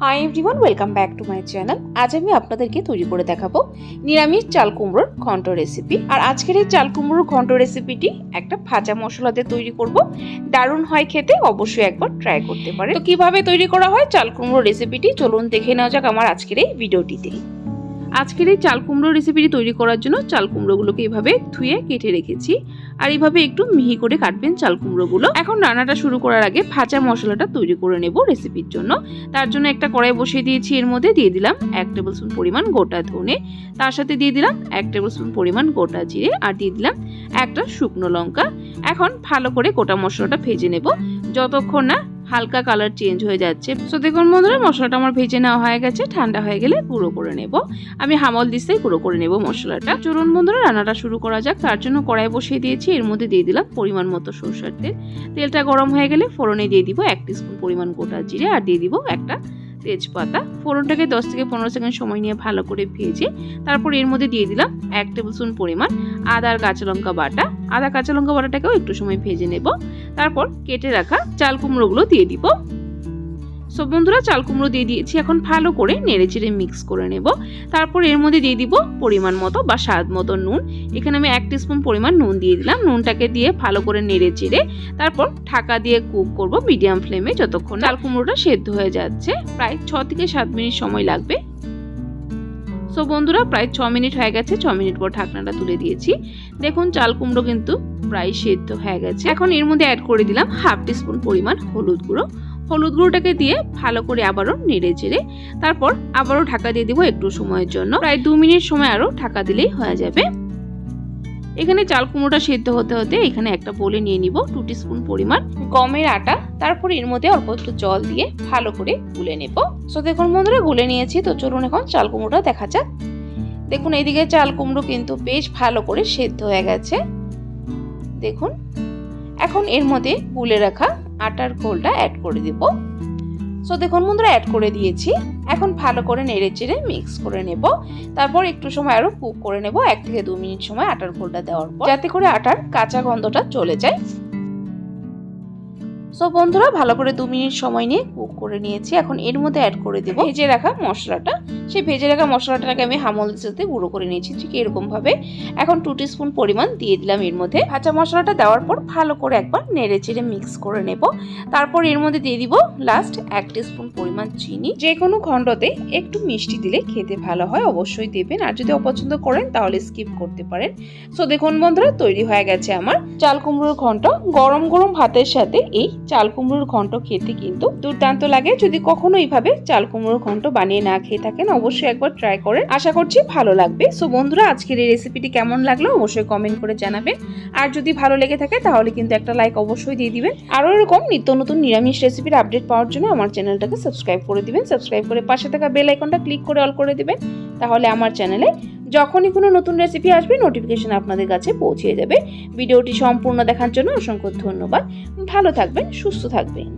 Hi everyone welcome back to my channel আজ আমি আপনাদেরকে তৈরি করে দেখাবো নিরামিষ চাল কুমড়োর ঘন্ট রেসিপি আর আজকের এই চাল কুমড়োর ঘন্ট রেসিপিটি একটা ভাজা মশলা দিয়ে তৈরি করব। দারুণ হয় খেতে, অবশ্যই একবার ট্রাই করতে পারে তো কীভাবে তৈরি করা হয় চাল কুমড়োর রেসিপিটি চলুন দেখে নেওয়া যাক আমার আজকের এই ভিডিওটিতে আজকের এই চাল কুমড়ো রেসিপিটি তৈরি করার জন্য চাল কুমড়োগুলোকে এইভাবে ধুয়ে কেটে রেখেছি। আর এইভাবে একটু মিহি করে কাটবেন চাল কুমড়োগুলো। এখন রান্নাটা শুরু করার আগে ভাজা মশলাটা তৈরি করে নেব রেসিপির জন্য। তার জন্য একটা কড়াই বসিয়ে দিয়েছি, এর মধ্যে দিয়ে দিলাম এক টেবিল স্পুন পরিমাণ গোটা ধনে। তার সাথে দিয়ে দিলাম এক টেবিল স্পুন পরিমাণ গোটা জিরে আর দিয়ে দিলাম একটা শুকনো লঙ্কা। এখন ভালো করে গোটা মশলাটা ভেজে নেব। যতক্ষণ না হালকা কালার চেঞ্জ হয়ে যাচ্ছে। তো দেখুন বন্ধুরা, মশলাটা আমার ভেজে নেওয়া হয়ে গেছে। ঠান্ডা হয়ে গেলে গুঁড়ো করে নেব। আমি হামল দিস্তেই গুঁড়ো করে নেব মশলাটা। চলুন বন্ধুরা, রান্নাটা শুরু করা যাক। তার জন্য কড়াই বসিয়ে দিয়েছি। এর মধ্যে দিয়ে দিলাম পরিমাণ মতো সরষের তেল। তেলটা গরম হয়ে গেলে ফোড়নে দিয়ে দিব এক টিস্পুন পরিমাণ গোটা জিরে আর দিয়ে দিব একটা তেজপাতা ফোড়নটাকে দশ থেকে পনেরো সেকেন্ড সময় নিয়ে ভালো করে ভেজে তারপর এর মধ্যে দিয়ে দিলাম এক টেবিল স্পুন পরিমাণ আদার কাঁচা লঙ্কা বাটা। আদা কাঁচা লঙ্কা বাটাটাকেও একটু সময় ভেজে নেব। তারপর কেটে রাখা চাল কুমড়োগুলো দিয়ে দিব। সব বন্ধুরা, চাল কুমড়ো দিয়ে দিয়েছি। এখন ভালো করে নেড়ে চেড়ে মিক্স করে নেব। তারপর এর মধ্যে দিয়ে দিব পরিমাণ মতো বা স্বাদ মতো নুন। এখানে আমি এক স্পুন পরিমাণ নুন দিয়ে দিলাম। নুনটাকে দিয়ে ভালো করে নেড়ে চেড়ে তারপর ঢাকা দিয়ে কুক করব মিডিয়াম ফ্লেমে যতক্ষণ চাল কুমড়োটা সেদ্ধ হয়ে যাচ্ছে। প্রায় ছ থেকে সাত মিনিট সময় লাগবে। সো বন্ধুরা, প্রায় ছ মিনিট হয়ে গেছে। ছ মিনিট পর ঢাকনাটা তুলে দিয়েছি। দেখুন, চাল কুমড়ো কিন্তু প্রায় সেদ্ধ হয়ে গেছে। এখন এর মধ্যে অ্যাড করে দিলাম হাফ টিস্পুন পরিমাণ হলুদ গুঁড়ো। হলুদ গুঁড়োটাকে দিয়ে ভালো করে আবারও নেড়ে চেড়ে তারপর আবারও ঢাকা দিয়ে দিব একটু সময়ের জন্য। প্রায় দু মিনিট সময় আরও ঢাকা দিলেই হয়ে যাবে। এখানে চাল কুমড়োটা সেদ্ধ হতে হতে এখানে একটা বলে নিয়ে নিব টু স্পুন পরিমাণ গমের আটা। তারপর এর মধ্যে অল্প একটু জল দিয়ে ভালো করে গুলে নেব। সো দেখুন বন্ধুরা, গুলে নিয়েছি। তো চলুন এখন চাল কুমড়োটা দেখা যাক। দেখুন, এইদিকে চাল কুমড়ো কিন্তু বেশ ভালো করে সেদ্ধ হয়ে গেছে। দেখুন, এখন এর মধ্যে গুলে রাখা আটার খোলটা অ্যাড করে দিব। সো দেখুন বন্ধুরা অ্যাড করে দিয়েছি। এখন ভালো করে নেড়ে চেড়ে মিক্স করে নেব। তারপর একটু সময় আরও কুক করে নেব, এক থেকে দু মিনিট সময় আটার খোলটা দেওয়ার পর। যাতে করে আটার কাঁচা গন্ধটা চলে যায়। সো বন্ধুরা, ভালো করে দু মিনিট সময় নিয়ে কুক করে নিয়েছি। এখন এর মধ্যে অ্যাড করে দেবো ভেজে রাখা মশলাটা। সেই ভেজে রাখা মশলাটাকে আমি হামল সাথে গুঁড়ো করে নিয়েছি, ঠিক এরকম ভাবে এখন টু স্পুন পরিমাণ দিয়ে দিলাম এর মধ্যে। ভাজা মশলাটা দেওয়ার পর ভালো করে একবার নেড়ে চেড়ে মিক্স করে নেব। তারপর এর মধ্যে দিয়ে দিব লাস্ট এক স্পুন পরিমাণ চিনি। যে কোনো খণ্ডতে একটু মিষ্টি দিলে খেতে ভালো হয়, অবশ্যই দেবেন। আর যদি অপছন্দ করেন তাহলে স্কিপ করতে পারেন। সো দেখুন বন্ধুরা, তৈরি হয়ে গেছে আমার চাল কুমড়োর ঘন্ট। গরম গরম ভাতের সাথে এই চাল কুমড়োর ঘন্ট খেতে কিন্তু দুর্দান্ত লাগে। যদি কখনো এইভাবে চাল কুমড়োর ঘন্ট বানিয়ে না খেয়ে থাকেন অবশ্যই একবার ট্রাই করেন আশা করছি ভালো লাগবে। সো বন্ধুরা, আজকের এই রেসিপিটি কেমন লাগল অবশ্যই কমেন্ট করে জানাবেন আর যদি ভালো লেগে থাকে, তাহলে কিন্তু একটা লাইক অবশ্যই দিয়ে দিবেন। আরও এরকম নিত্য নতুন নিরামিষ রেসিপির আপডেট পাওয়ার জন্য আমার চ্যানেলটাকে সাবস্ক্রাইব করে দিবেন। সাবস্ক্রাইব করে পাশে থাকা বেল আইকনটা ক্লিক করে অল করে দিবেন। তাহলে আমার চ্যানেলে যখনই কোনো নতুন রেসিপি আসবে নোটিফিকেশন আপনাদের কাছে পৌঁছে যাবে। ভিডিওটি সম্পূর্ণ দেখার জন্য অসংখ্য ধন্যবাদ। ভালো থাকবেন, সুস্থ থাকবেন।